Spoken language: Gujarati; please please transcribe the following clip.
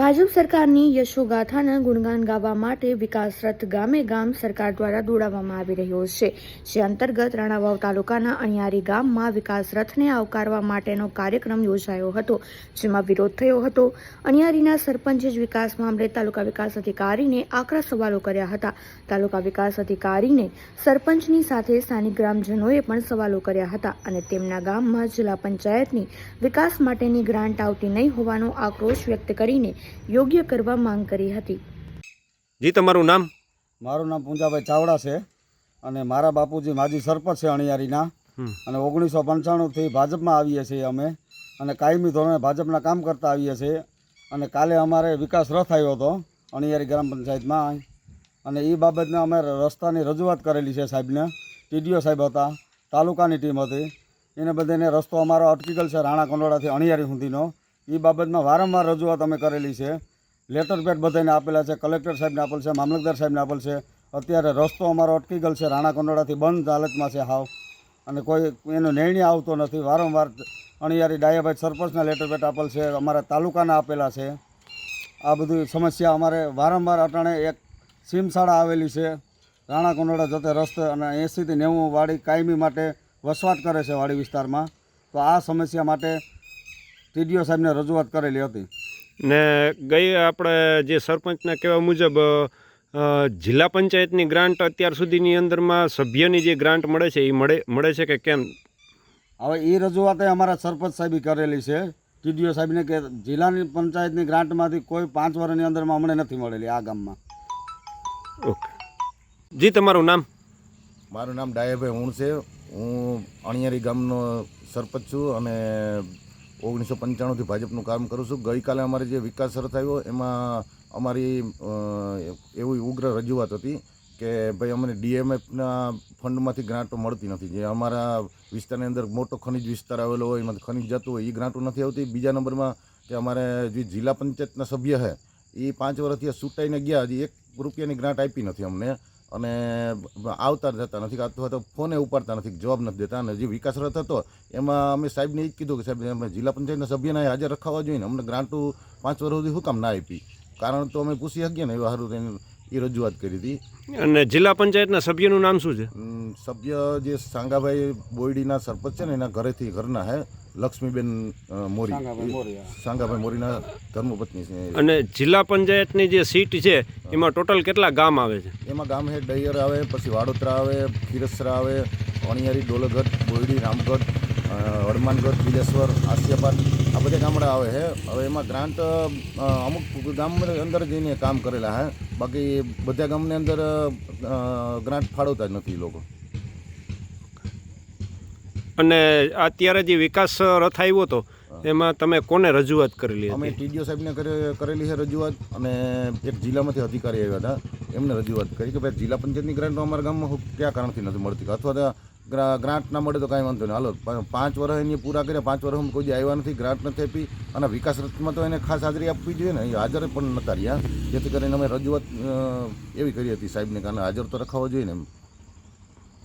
ભાજપ સરકારની યશોગાથાના ગુણગાન ગાવા માટે વિકાસ રથ ગામે ગામ સરકાર દ્વારા દોડાવવામાં આવી રહ્યો છે. જે અંતર્ગત રાણાવાવ તાલુકાના અણિયારી ગામમાં વિકાસ રથને આવકારવા માટેનો કાર્યક્રમ યોજાયો હતો, જેમાં વિરોધ થયો હતો. અણિયારીના સરપંચે જ વિકાસ મામલે તાલુકા વિકાસ અધિકારીને આકરા સવાલો કર્યા હતા. તાલુકા વિકાસ અધિકારીને સરપંચની સાથે સ્થાનિક ગ્રામજનોએ પણ સવાલો કર્યા હતા અને તેમના ગામમાં જિલ્લા પંચાયતની વિકાસ માટેની ગ્રાન્ટ આવતી નહીં હોવાનો આક્રોશ વ્યક્ત કરીને યોગ્ય કરવા માંગ કરી હતી. જી તમારું નામ? મારું નામ પૂંજાભાઈ ચાવડા છે અને મારા બાપુજી માજી સરપંચ છે અણિયારીના. અને ઓગણીસો પંચાણુંથી ભાજપમાં આવીએ છીએ અમે અને કાયમી ધોરણે ભાજપના કામ કરતા આવીએ છીએ. અને કાલે અમારે વિકાસ રથ આવ્યો હતો અણિયારી ગ્રામ પંચાયતમાં. અને એ બાબતને અમે રસ્તાની રજૂઆત કરેલી છે સાહેબને. ટીડીઓ સાહેબ હતા તાલુકાની ટીમ હતી. એને બધાને રસ્તો અમારો અટકી ગયેલ છે રાણા કંડોળાથી અણિયારી સુધીનો. એ બાબતમાં વારંવાર રજૂઆત અમે કરેલી છે. લેટર પેડ બધાને આપેલા છે, કલેક્ટર સાહેબને આપેલ છે, મામલતદાર સાહેબને આપેલ છે. અત્યારે રસ્તો અમારો અટકી ગયેલ છે, રાણા કંડોળાથી બંધ હાલતમાં છે હાવ. અને કોઈ એનો નિર્ણય આવતો નથી. વારંવાર અણિયારી ડાયાભાઈ સરપંચના લેટર પેટ આપેલ છે, અમારા તાલુકાના આપેલા છે. આ બધી સમસ્યા અમારે વારંવાર અટાણે એક સીમશાળા આવેલી છે. રાણા કંડોળા જતે રસ્તે અને એંસીથી નેવું વાડી કાયમી માટે વસવાટ કરે છે વાડી વિસ્તારમાં. તો આ સમસ્યા માટે ટીડીઓ સાહેબને રજૂઆત કરેલી હતી. ને ગઈ આપણે જે સરપંચના કહેવા મુજબ જિલ્લા પંચાયતની ગ્રાન્ટ અત્યાર સુધીની અંદરમાં સભ્યની જે ગ્રાન્ટ મળે છે એ મળે મળે છે કે કેમ? હવે એ રજૂઆતે અમારા સરપંચ સાહેબે કરેલી છે. ટીડીઓ સાહેબને કે જિલ્લાની પંચાયતની ગ્રાન્ટમાંથી કોઈ પાંચ વર્ષની અંદરમાં અમને નથી મળેલી આ ગામમાં. ઓકે. જી તમારું નામ? મારું નામ ડાયાભાઈ હુણ છે. હું અણિયારી ગામનો સરપંચ છું અને ઓગણીસો પંચાણુંથી ભાજપનું કામ કરું છું. ગઈકાલે અમારે જે વિકાસ રથ થયો, એમાં અમારી એવી ઉગ્ર રજૂઆત હતી કે ભાઈ અમને ડીએમએફના ફંડમાંથી ગ્રાન્ટો મળતી નથી. જે અમારા વિસ્તારની અંદર મોટો ખનિજ વિસ્તાર આવેલો હોય, એમાંથી ખનિજ જતું હોય એ ગ્રાન્ટો નથી આવતી. બીજા નંબરમાં કે અમારે જે જિલ્લા પંચાયતના સભ્ય છે એ પાંચ વર્ષથી છૂટાઈને ગયા, હજી એક રૂપિયાની ગ્રાન્ટ આપી નથી અમને. અને આવતા જતા નથી અથવા તો ફોને ઉપાડતા નથી જવાબ નથી દેતા. અને જે વિકાસ રથ હતો એમાં અમે સાહેબને એ જ કીધું કે સાહેબ અમે જિલ્લા પંચાયતના સભ્યને હાજર રખાવા જોઈએ ને. અમને ગ્રાન્ટો પાંચ વર્ષ સુધી શું કામ ના આપી? કારણ તો અમે પૂછી શકીએ ને એ સારું તેને એ રજૂઆત કરી હતી. અને જિલ્લા પંચાયતના સભ્યનું નામ શું છે? સભ્ય જે સાંગાભાઈ બોયડીના સરપંચ છે ને એના ઘરેથી ઘરના હે. લક્ષ્મીબેન મોરી. સાંગાભાઈ મોરીના ધર્મપત્ની છે. અને જિલ્લા પંચાયતની જે સીટ છે એમાં ટોટલ કેટલા ગામ આવે છે? એમાં ગામ હે ડૈયર આવે પછી વાડોદરા આવે ખીરસરા આવે અણિયારી ડોલગઢ બોયડી રામગઢ હડમાનગઢ હનુમાનગઢ બિલેશ્વર આસિયાબાદ આ બધા ગામડા આવે છે હવે એમાં ગ્રાન્ટ અમુક ગામ અંદર જઈને કામ કરેલા હે. બાકી બધા ગામની અંદર ગ્રાન્ટ ફાળવતા જ નથી લોકો. અને અત્યારે જે વિકાસ રથ આવ્યો હતો એમાં તમે કોને રજૂઆત કરેલી અમે ટીડીઓ સાહેબને કરેલી છે રજૂઆત અને એક જિલ્લામાંથી અધિકારી આવ્યા હતા એમને રજૂઆત કરી કે ભાઈ જિલ્લા પંચાયતની ગ્રાન્ટ અમારા ગામમાં કયા કારણથી નથી મળતી? અથવા તો ગ્રા- ગ્રાન્ટ ના મળે તો કાંઈ વાંધો નહીં. હાલો પાંચ વર્ષ એની પૂરા કર્યા પાંચ વર્ષમાં કોઈ આવ્યા નથી ગ્રાન્ટ નથી આપી અને વિકાસ રથમાં તો એને ખાસ હાજરી આપવી જોઈએ ને. એ હાજર પણ નતા રહ્યા. જેથી કરીને અમે રજૂઆત એવી કરી હતી સાહેબને કારણે હાજર તો રખાવો જોઈએ ને એમ.